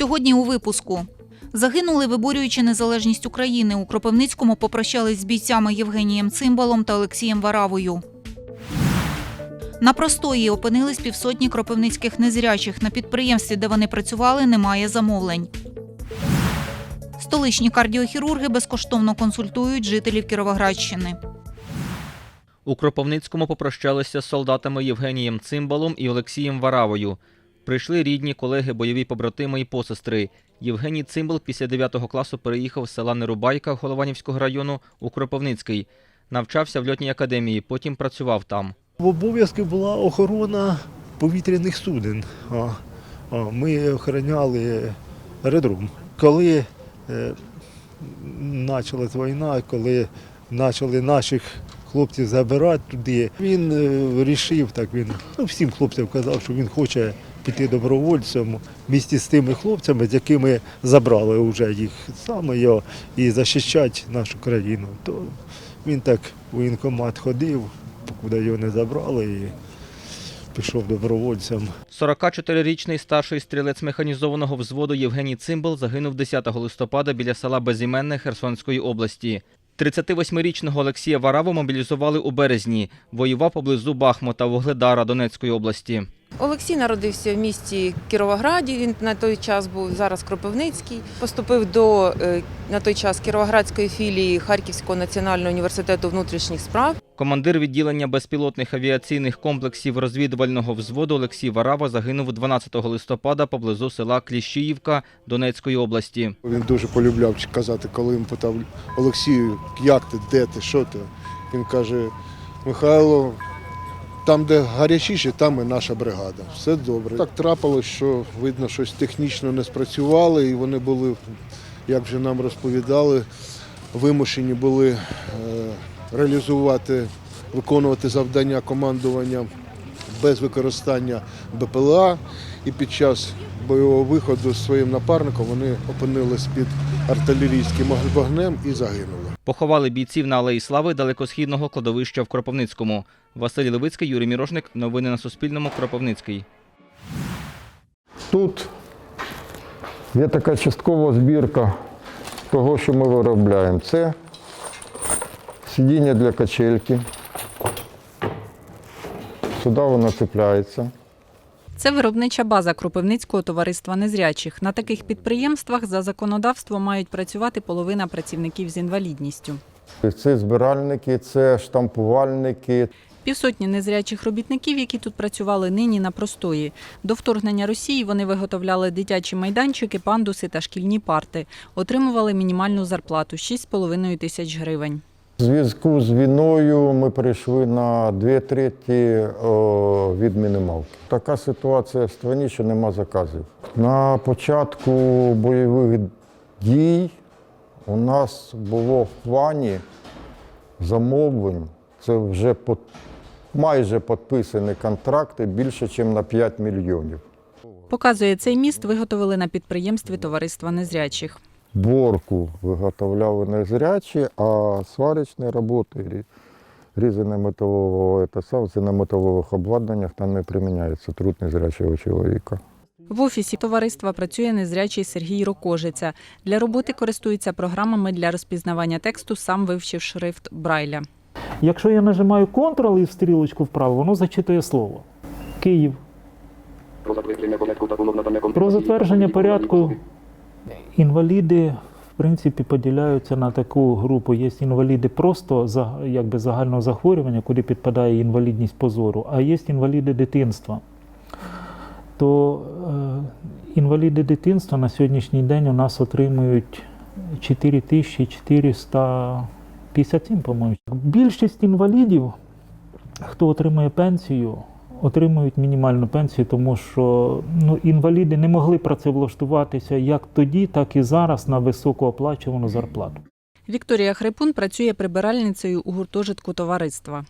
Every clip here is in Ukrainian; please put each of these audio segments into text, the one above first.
Сьогодні у випуску. Загинули, виборюючи незалежність України. У Кропивницькому попрощались з бійцями Євгенієм Цимбалом та Олексієм Варавою. На простої опинились півсотні кропивницьких незрячих. На підприємстві, де вони працювали, немає замовлень. Столичні кардіохірурги безкоштовно консультують жителів Кіровоградщини. У Кропивницькому попрощалися з солдатами Євгенієм Цимбалом і Олексієм Варавою. Прийшли рідні, колеги, бойові побратими і посестри. Євгеній Цимбал після 9 класу переїхав з села Нерубайка Голованівського району у Кропивницький. Навчався в льотній академії, потім працював там. В обов'язку була охорона повітряних суден. Ми охороняли аеродром. Коли е, почалась війна, коли почали наших хлопців забирати туди, він е, вирішив, так він ну, всім хлопцям казав, що він хоче піти добровольцем місті з тими хлопцями, з якими забрали вже їх саме і захищати нашу країну. То він так в воєнкомат ходив, покуди його не забрали і пішов добровольцем. 44-річний старший стрілець механізованого взводу Євгеній Цимбал загинув 10 листопада біля села Безіменне Херсонської області. 38-річного Олексія Вараву мобілізували у березні. Воював поблизу Бахмута, Вугледара Донецької області. Олексій народився в місті Кіровограді. Він на той час був зараз Кропивницький. Поступив до е, на той час Кіровоградської філії Харківського національного університету внутрішніх справ. Командир відділення безпілотних авіаційних комплексів розвідувального взводу Олексій Варава загинув 12 листопада поблизу села Кліщіївка Донецької області. Він дуже полюбляв казати, коли він питав Олексію, як ти, де ти, що ти? Він каже, Михайло, там, де гарячіше, там і наша бригада. Все добре. Так трапилось, що видно, щось технічно не спрацювало, і вони були, як вже нам розповідали, вимушені були е, реалізувати, виконувати завдання командування без використання БПЛА. І під час бойового виходу з своїм напарником вони опинились під артилерійським вогнем і загинули. Поховали бійців на Алеї Слави далекосхідного кладовища в Кропивницькому. Василь Левицький, Юрій Мірошник. Новини на Суспільному. Кропивницький. Тут є така часткова збірка того, що ми виробляємо. Це сидіння для качельки. Сюди воно цепляється. Це виробнича база Кропивницького товариства незрячих. На таких підприємствах за законодавством мають працювати половина працівників з інвалідністю. Це збиральники, це штампувальники. Півсотні незрячих робітників, які тут працювали нині на простої. До вторгнення Росії вони виготовляли дитячі майданчики, пандуси та шкільні парти. Отримували мінімальну зарплату 6,5 тисяч гривень. Зв'язку з війною ми перейшли на дві треті від мінімалки. Така ситуація в країні, що нема заказів. На початку бойових дій у нас було в плані замовлень. Це вже под- майже підписані контракти більше, ніж на 5 мільйонів. Показує, цей міст виготовили на підприємстві товариства незрячих. Борку виготовляли незрячі, а сварочні роботи, рі- різане металового, це на металових обладнаннях там не приміняється труд незрячого чоловіка. В офісі товариства працює незрячий Сергій Рокожиця. Для роботи користується програмами для розпізнавання тексту, сам вивчив шрифт Брайля. Якщо я нажимаю Ctrl і стрілочку вправо, воно зачитує слово. Київ. Про затвердження порядку інваліди в принципі поділяються на таку групу. Є інваліди просто якби загального захворювання, куди підпадає інвалідність позору, а є інваліди дитинства. То е, інваліди дитинства на сьогоднішній день у нас отримують 4457, по-моєму. Більшість інвалідів, хто отримує пенсію, отримують мінімальну пенсію, тому що ну, інваліди не могли працевлаштуватися як тоді, так і зараз на високооплачувану зарплату. Вікторія Хрипун працює прибиральницею у гуртожитку товариства.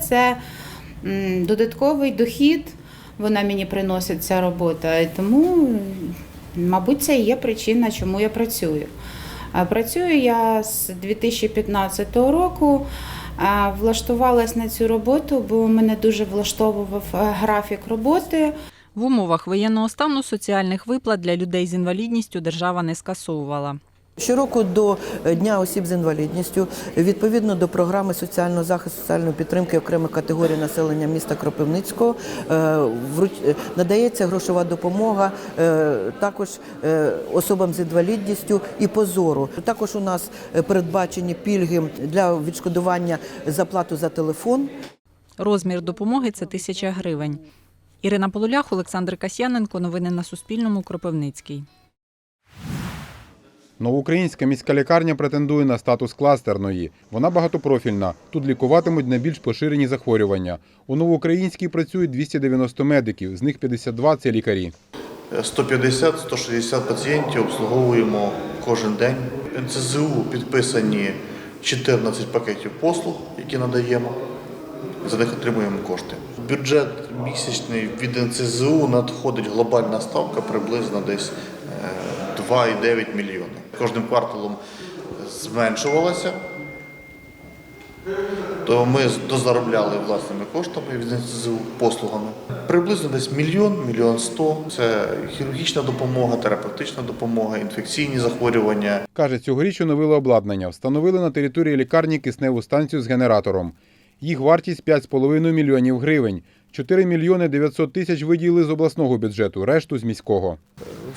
Це м, додатковий дохід, вона мені приносить ця робота. Тому, мабуть, це і є причина, чому я працюю. Працюю я з 2015 року. Влаштувалась на цю роботу, бо мене дуже влаштовував е, графік роботи. В умовах воєнного стану соціальних виплат для людей з інвалідністю держава не скасовувала. Щороку до Дня осіб з інвалідністю, відповідно до програми соціального захисту, соціальної підтримки окремих категорій населення міста Кропивницького, е, е, надається грошова допомога е, також е, особам з інвалідністю і позору. Також у нас е, передбачені пільги для відшкодування за плату за телефон. Розмір допомоги це тисяча гривень. Ірина Полулях, Олександр Касьяненко. Новини на Суспільному. Кропивницький. Новоукраїнська міська лікарня претендує на статус кластерної. Вона багатопрофільна. Тут лікуватимуть найбільш поширені захворювання. У Новоукраїнській працюють 290 медиків, з них 52 – це лікарі. 150-160 пацієнтів обслуговуємо кожен день. НЦЗУ підписані 14 пакетів послуг, які надаємо. За них отримуємо кошти. Бюджет місячний від НЦЗУ надходить глобальна ставка приблизно десь е, 2,9 мільйони. Кожним кварталом зменшувалася, то ми дозаробляли власними коштами НЦЗУ послугами. Приблизно десь мільйон, мільйон сто. Це хірургічна допомога, терапевтична допомога, інфекційні захворювання. Каже, цьогоріч оновили обладнання. Встановили на території лікарні кисневу станцію з генератором. Їх вартість 5,5 мільйонів гривень. 4 мільйони 900 тисяч виділили з обласного бюджету, решту з міського.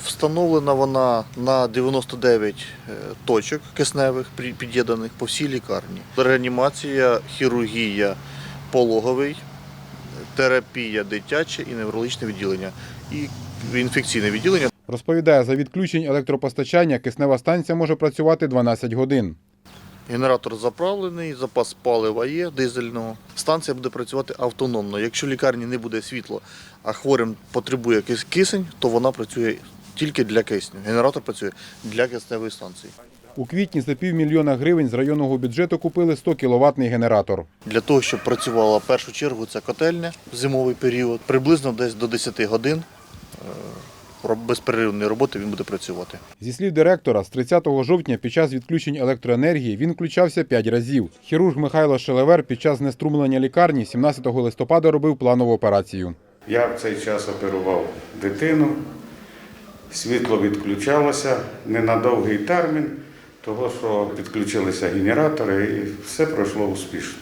Встановлена вона на 99 е, точок кисневих під'єднаних по всій лікарні. Реанімація, хірургія, пологовий, терапія дитяче і неврологічне відділення, і інфекційне відділення. Розповідає, за відключень електропостачання киснева станція може працювати 12 годин. Генератор заправлений, запас палива є дизельного. Станція буде працювати автономно. Якщо в лікарні не буде світла, а хворим потребує кисень, то вона працює тільки для кисню. Генератор працює для кисневої станції. У квітні за півмільйона гривень з районного бюджету купили 100 кіловатний генератор. Для того, щоб працювала в першу чергу, це котельня в зимовий період. Приблизно десь до 10 годин е, безперервної роботи він буде працювати. Зі слів директора, з 30 жовтня під час відключень електроенергії він включався 5 разів. Хірург Михайло Шелевер під час знеструмлення лікарні 17 листопада робив планову операцію. Я в цей час оперував дитину, світло відключалося не на довгий термін, того що підключилися генератори і все пройшло успішно.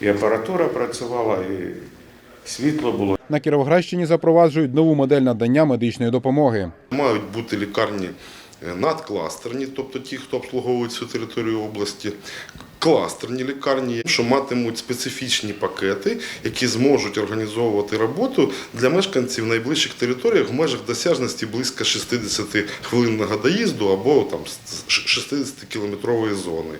І апаратура працювала, і світло було. На Кіровоградщині запроваджують нову модель надання медичної допомоги. Мають бути лікарні е, надкластерні, тобто ті, хто обслуговують всю територію області, кластерні лікарні, що матимуть специфічні пакети, які зможуть організовувати роботу для мешканців найближчих територіях в межах досяжності близько 60 хвилинного доїзду або там 60-кілометрової зони.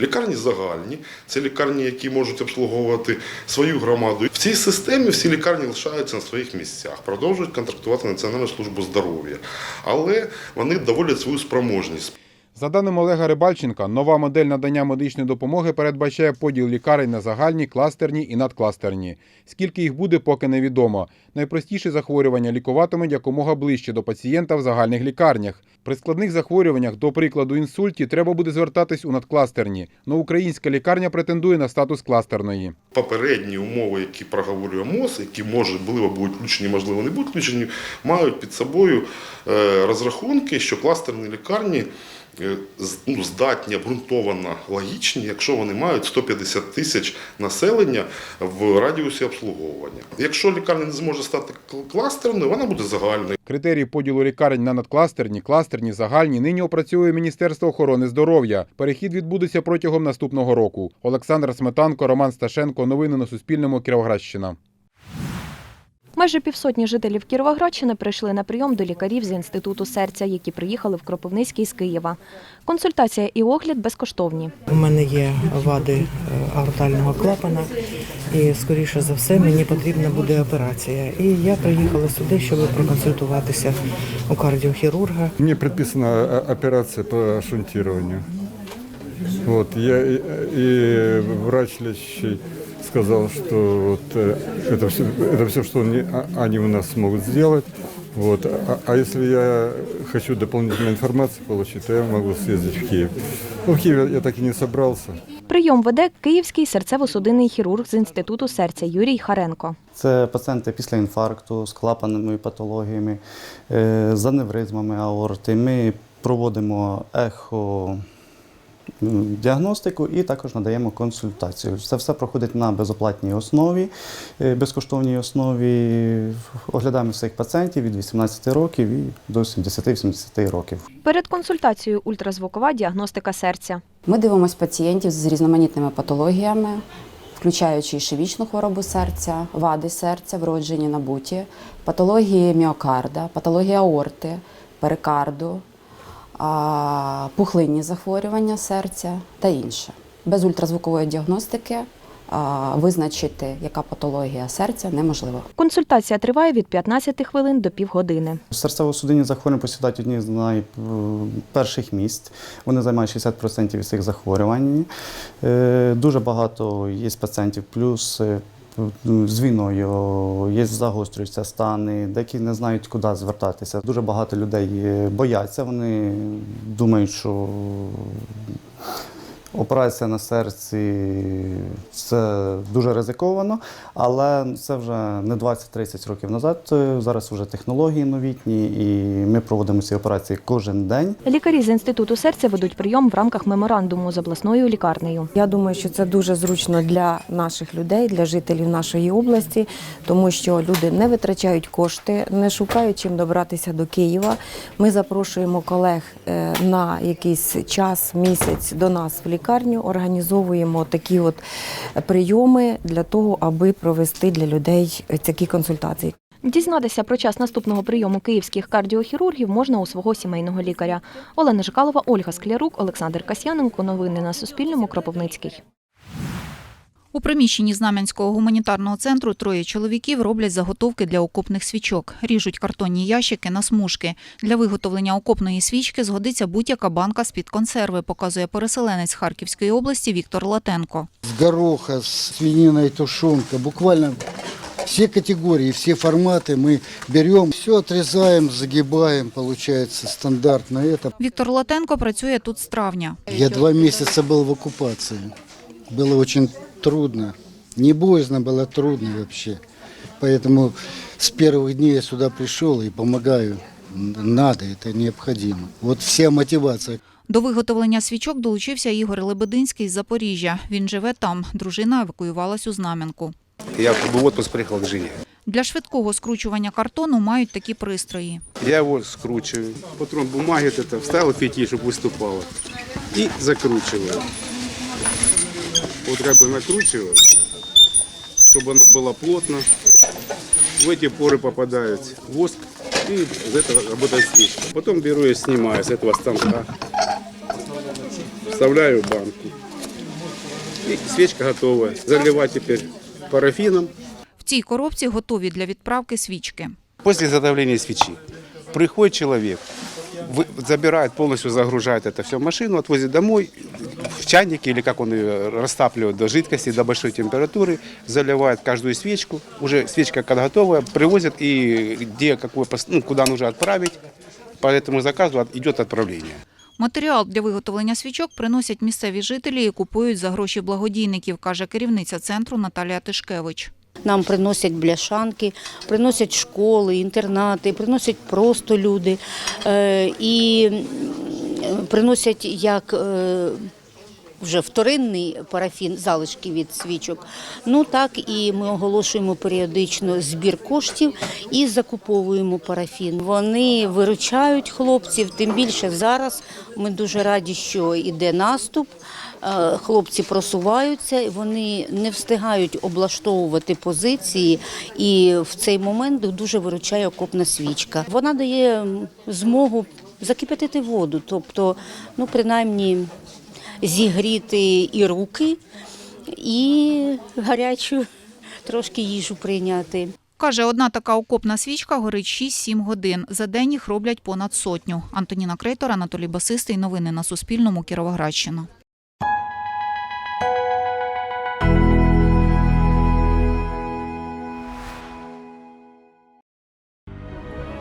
Лікарні загальні, це лікарні, які можуть обслуговувати свою громаду. В цій системі всі лікарні лишаються на своїх місцях, продовжують контрактувати Національну службу здоров'я, але вони доводять свою спроможність. За даними Олега Рибальченка, нова модель надання медичної допомоги передбачає поділ лікарень на загальні, кластерні і надкластерні. Скільки їх буде, поки невідомо. Найпростіші захворювання лікуватимуть якомога ближче до пацієнта в загальних лікарнях. При складних захворюваннях, до прикладу інсульті, треба буде звертатись у надкластерні. Но українська лікарня претендує на статус кластерної. Попередні умови, які проговорює МОЗ, які можливо будуть включені, можливо, не будуть включені, мають під собою е, розрахунки, що кластерні лікарні здатні, обґрунтовано логічні, якщо вони мають 150 тисяч населення в радіусі обслуговування. Якщо лікарня не зможе стати кл- кластерною, вона буде загальною. Критерії поділу лікарень на надкластерні, кластерні, загальні нині опрацьовує Міністерство охорони здоров'я. Перехід відбудеться протягом наступного року. Олександр Сметанко, Роман Сташенко. Новини на Суспільному. Кіровоградщина. Майже півсотні жителів Кіровоградщини прийшли на прийом до лікарів з інституту серця, які приїхали в Кропивницький з Києва. Консультація і огляд безкоштовні. У мене є вади е, аортального клапана, і скоріше за все мені потрібна буде операція. І я приїхала сюди, щоб проконсультуватися у кардіохірурга. Мне предписана э, операция по шунтированию. Вот, я, и, и врач лечащий сказал, что вот, э, это, все, это все, что они, а- они у нас могут сделать. Вот. А, а если я хочу дополнительную информацию получить, то я могу съездить в Киев. Ну, в Киев я так и не собрался. Прийом веде київський серцево-судинний хірург з інституту серця Юрій Харенко. Це пацієнти після інфаркту з клапанними патологіями, е, з аневризмами аорти. Ми проводимо ехо. Діагностику і також надаємо консультацію. Це все проходить на безоплатній основі, е, безкоштовній основі. Оглядаємо всіх пацієнтів від 18 років і до 70-80 років. Перед консультацією ультразвукова діагностика серця. Ми дивимося пацієнтів з різноманітними патологіями, включаючи ішемічну хворобу серця, вади серця, вроджені набуті, патології міокарда, патології аорти, перикарду, пухлинні захворювання серця та інше. Без ультразвукової діагностики визначити, яка патологія серця, неможливо. Консультація триває від 15 хвилин до півгодини. Серцево-судинні захворювання посідають одні з найперших місць. Вони займають 60% від всіх захворювань. Е, Дуже багато є пацієнтів, плюс е, з війною, є загострюються стани, деякі не знають, куди звертатися. Дуже багато людей е, бояться, вони думають, що Операція на серці це дуже ризиковано, але це вже не 20-30 років назад. Зараз вже технології новітні, і ми проводимо ці операції кожен день. Лікарі з інституту серця ведуть прийом в рамках меморандуму з обласною лікарнею. Я думаю, що це дуже зручно для наших людей, для жителів нашої області, тому що люди не витрачають кошти, не шукають чим добратися до Києва. Ми запрошуємо колег е, на якийсь час, місяць до нас в лікарню, організовуємо такі от прийоми для того, аби провести для людей такі консультації. Дізнатися про час наступного прийому київських кардіохірургів можна у свого сімейного лікаря. Олена Жикалова, Ольга Склярук, Олександр Касьяненко. Новини на Суспільному. Кропивницький. У приміщенні Знам'янського гуманітарного центру троє чоловіків роблять заготовки для окопних свічок. Ріжуть картонні ящики на смужки. Для виготовлення окопної свічки згодиться будь-яка банка з-під консерви, показує переселенець Харківської області Віктор Латенко. с гороха, с свининой, тушенка, буквально все категории, все форматы мы берем, все отрезаем, загибаем, получается стандартно это. Віктор Латенко працює тут з травня. Я два месяца был в оккупации, было очень трудно, не боязно, было трудно вообще. Поэтому с первых дней я сюда пришел и помогаю. Надо, это необходимо. Вот вся мотивация. До виготовлення свічок долучився Ігор Лебединський з Запоріжжя. Він живе там. Дружина евакуювалась у Знам'янку. Я как бы в отпуск приехал к жене. Для швидкого скручування картону мають такі пристрої. Я его скручиваю. Патрон бумаги вот это вставил фитиль, чтобы выступало. И закручиваю. Вот как бы накручиваю, чтобы оно было плотно. В эти поры попадает воск. И из этого работает свечка. Потом беру и снимаю с этого станка. Вставляю в банку. И свечка готова. Заливать теперь парафином. В цій коробці готові для відправки свічки. После изготовления свечи приходит человек, вы- забирает, полностью загружает это все в машину, отвозит домой, в чайнике или как он ее растапливает до жидкости, до большой температуры, заливает каждую свечку, уже свечка когда готовая, привозят и где, какой, ну, куда нужно отправить, по этому заказу идет отправление. Матеріал для виготовлення свічок приносять місцеві жителі і купують за гроші благодійників, каже керівниця центру Наталія Тишкевич. Нам приносять бляшанки, приносять школи, інтернати, приносять просто люди е, і приносять як е, вже вторинний парафін, залишки від свічок. Ну так і ми оголошуємо періодично збір коштів і закуповуємо парафін. Вони виручають хлопців, тим більше зараз ми дуже раді, що йде наступ. Е, Хлопці просуваються, вони не встигають облаштовувати позиції, і в цей момент дуже виручає окопна свічка. Вона дає змогу закипятити воду, тобто, ну принаймні зігріти і руки, і гарячу трошки їжу прийняти. Каже, одна така окопна свічка горить 6-7 годин. За день їх роблять понад сотню. Антоніна Крейтор, Анатолій Басистий. Новини на Суспільному. Кіровоградщина.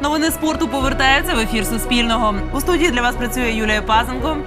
Новини спорту повертаються в ефір Суспільного. У студії для вас працює Юлія Пазенко.